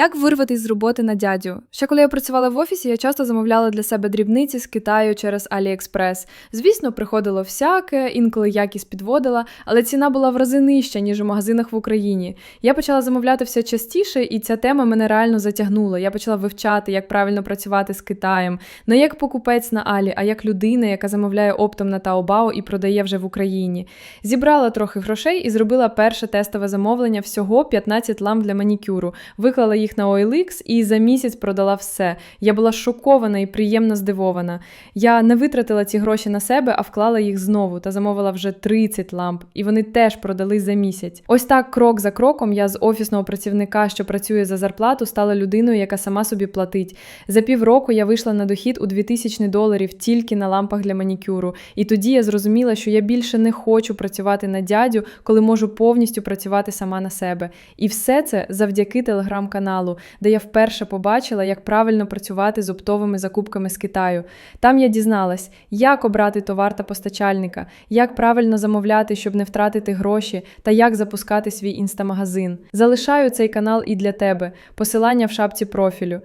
Як вирватися з роботи на дядю? Ще коли я працювала в офісі, я часто замовляла для себе дрібниці з Китаю через AliExpress. Звісно, приходило всяке, інколи якість підводила, але ціна була в рази нижча, ніж у магазинах в Україні. Я почала замовляти все частіше, і ця тема мене реально затягнула. Я почала вивчати, як правильно працювати з Китаєм, не як покупець на Алі, а як людина, яка замовляє оптом на Taobao і продає вже в Україні. Зібрала трохи грошей і зробила перше тестове замовлення всього 15 ламп для манікюру. Виклала їх на OLX і за місяць продала все. Я була шокована і приємно здивована. Я не витратила ці гроші на себе, а вклала їх знову та замовила вже 30 ламп, і вони теж продали за місяць. Ось так, крок за кроком, я з офісного працівника, що працює за зарплату, стала людиною, яка сама собі платить. За півроку я вийшла на дохід у 2000 доларів тільки на лампах для манікюру. І тоді я зрозуміла, що я більше не хочу працювати на дядю, коли можу повністю працювати сама на себе. І все це завдяки телеграм-каналу, де я вперше побачила, як правильно працювати з оптовими закупками з Китаю. Там я дізналась, як обрати товар та постачальника, як правильно замовляти, щоб не втратити гроші, та як запускати свій інстамагазин. Залишаю цей канал і для тебе. Посилання в шапці профілю.